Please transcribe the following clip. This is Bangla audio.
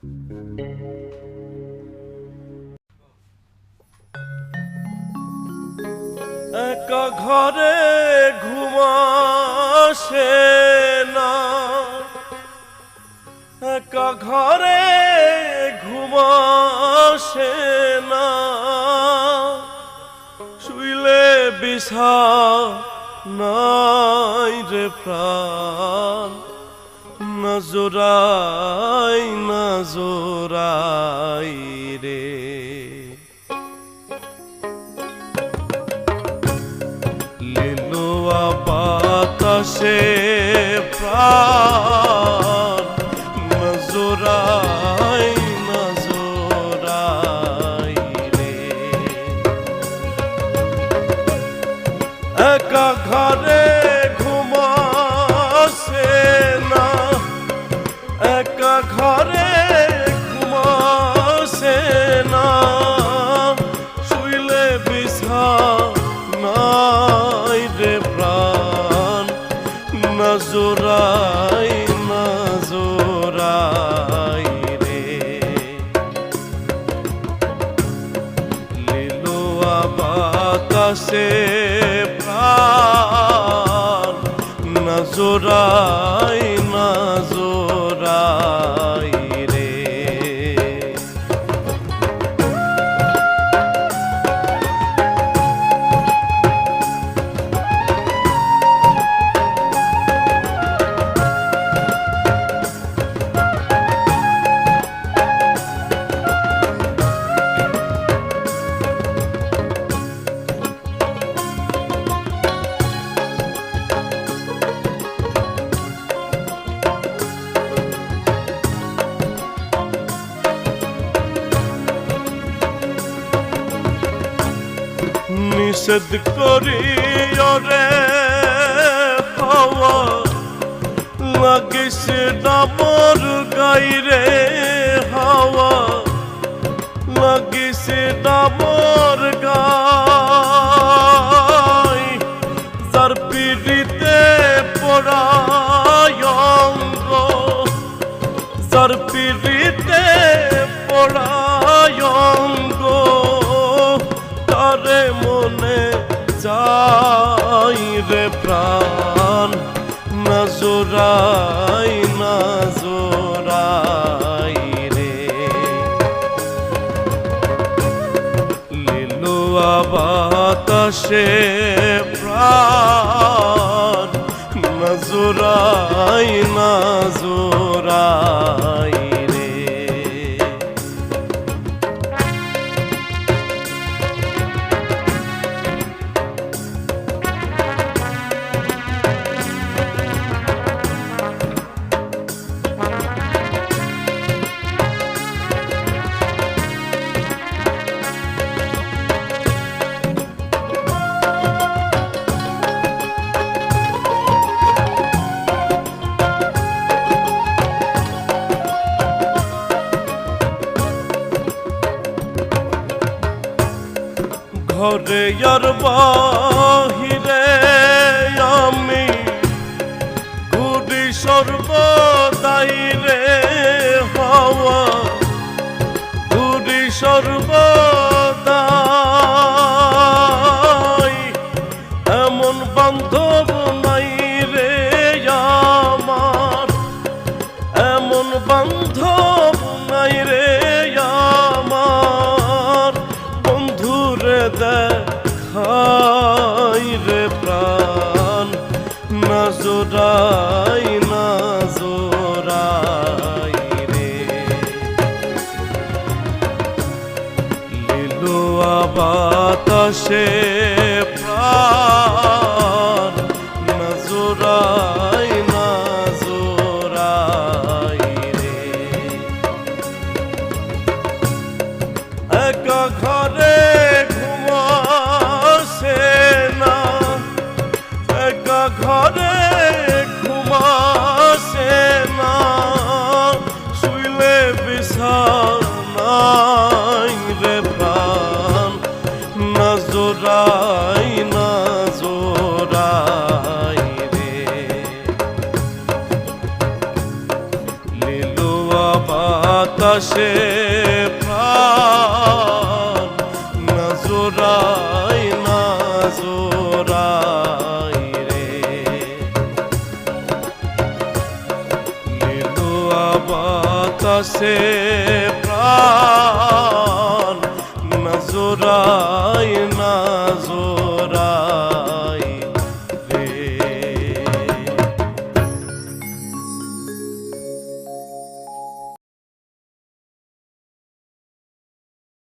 একা ঘরে ঘুমাসে না। একা ঘরে ঘুমাসে না। শুইলে বিছা নাই রে প্রাণ। নজরাই নজরাই রে। লিলোয়া বাতাসে প্রাণ একা ঘরে প্রাণ নজরাই নিষেধ করি, ওরে হওয়া লাগিস ডাবর গাইরে হাওয়া। লাগিস ডাবর গাই, যার পিড়িতে পড়ায়ঙ্গ যার পিড়িতে রে প্রাণ নজরাই নজরাই রে। লিলুয়া বাতাসে প্রাণ নজরাই নজরাই ঘরে আর বাহিরে নজরাই জোরাই রে। লিলুয়া বাতাসে আকাশে প্রাণ। নজোরাই রে। লিলুয়া প্রাণ। নজোরাই নজোরাই